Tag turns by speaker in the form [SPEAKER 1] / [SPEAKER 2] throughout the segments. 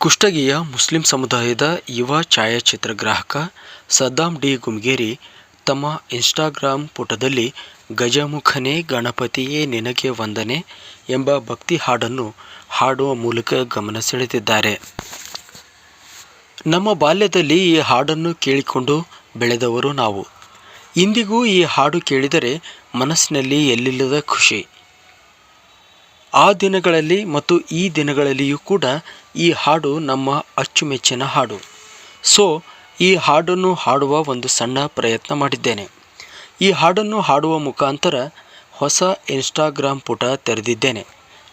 [SPEAKER 1] ಕುಷ್ಟಗಿಯ Muslim ಸಮುದಾಯದ ಯುವ ಛಾಯಾಚಿತ್ರ ಗ್ರಾಹಕ ಸದ್ದಾಂ ಡಿ ಗುಮ್ಗೇರಿ ತಮ್ಮ ಇನ್ಸ್ಟಾಗ್ರಾಮ್ ಪುಟದಲ್ಲಿ ಗಜಮುಖನೇ ಗಣಪತಿಯೇ ನಿನಗೆ ವಂದನೆ ಎಂಬ ಭಕ್ತಿ ಹಾಡನ್ನು ಹಾಡುವ ಮೂಲಕ ಗಮನ ಸೆಳೆದಿದ್ದಾರೆ. ನಮ್ಮ ಬಾಲ್ಯದಲ್ಲಿ ಈ ಹಾಡನ್ನು ಕೇಳಿಕೊಂಡು ಬೆಳೆದವರು ನಾವು. ಇಂದಿಗೂ ಈ ಹಾಡು ಕೇಳಿದರೆ ಮನಸ್ಸಿನಲ್ಲಿ ಎಲ್ಲಿಲ್ಲದ ಖುಷಿ. ಆ ದಿನಗಳಲ್ಲಿ ಮತ್ತು ಈ ದಿನಗಳಲ್ಲಿಯೂ ಕೂಡ ಈ ಹಾಡು ನಮ್ಮ ಅಚ್ಚುಮೆಚ್ಚಿನ ಹಾಡು. ಸೊ, ಈ ಹಾಡನ್ನು ಹಾಡುವ ಒಂದು ಸಣ್ಣ ಪ್ರಯತ್ನ ಮಾಡಿದ್ದೇನೆ. ಈ ಹಾಡನ್ನು ಹಾಡುವ ಮುಖಾಂತರ ಹೊಸ ಇನ್ಸ್ಟಾಗ್ರಾಮ್ ಪುಟ ತೆರೆದಿದ್ದೇನೆ.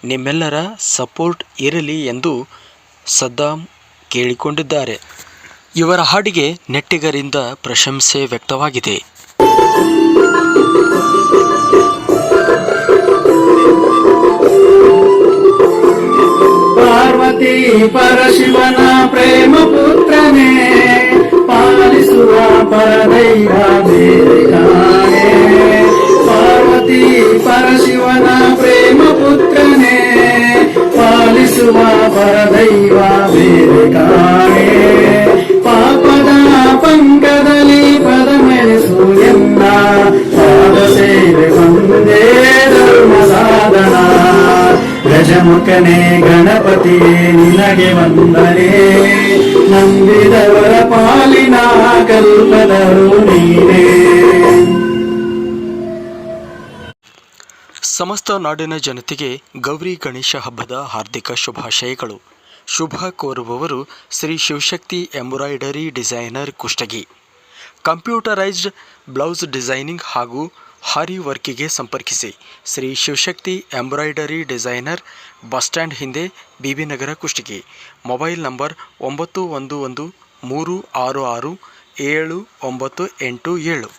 [SPEAKER 1] ನಿಮ್ಮೆಲ್ಲರ ಸಪೋರ್ಟ್ ಇರಲಿ ಎಂದು ಸದ್ದಾಂ ಕೇಳಿಕೊಂಡಿದ್ದಾರೆ. ಇವರ ಹಾಡಿಗೆ ನೆಟ್ಟಿಗರಿಂದ ಪ್ರಶಂಸೆ ವ್ಯಕ್ತವಾಗಿದೆ.
[SPEAKER 2] పరశివన ప్రేమ పుత్రనే పాలిసువ పరదైరానే పార్వతి పరశివన ప్రేమ పుత్రమే పాలిసువ పరదైవా వేదికా ಗಜಮುಖನೇ ಗಣಪತಿಯೇ ನಿನಗೆ ವಂದನೆ. ನಂಬಿದವರ ಪಾಲಿನ ಕಲ್ಪದರು ನೀನೇ
[SPEAKER 1] ಸಮಸ್ತ ನಾಡಿನ ಜನತೆಗೆ ಗೌರಿ ಗಣೇಶ ಹಬ್ಬದ ಹಾರ್ದಿಕ ಶುಭಾಶಯಗಳು. ಶುಭ ಕೋರುವವರು Sri Shivashakti embroidery designer Kushtagi. Computerised blouse designing ಹಾಗೂ ಹಾರಿ ವರ್ಕಿಗೆ ಸಂಪರ್ಕಿಸಿ. Sri Shivashakti embroidery designer, bus stand ಹಿಂದೆ ಬಿಬಿನಗರ ಕುಷ್ಟಗಿ. ಮೊಬೈಲ್ ನಂಬರ್ ಒಂಬತ್ತು ಒಂದು ಒಂದು ಮೂರು ಆರು ಆರು ಏಳು ಒಂಬತ್ತು ಎಂಟು ಏಳು.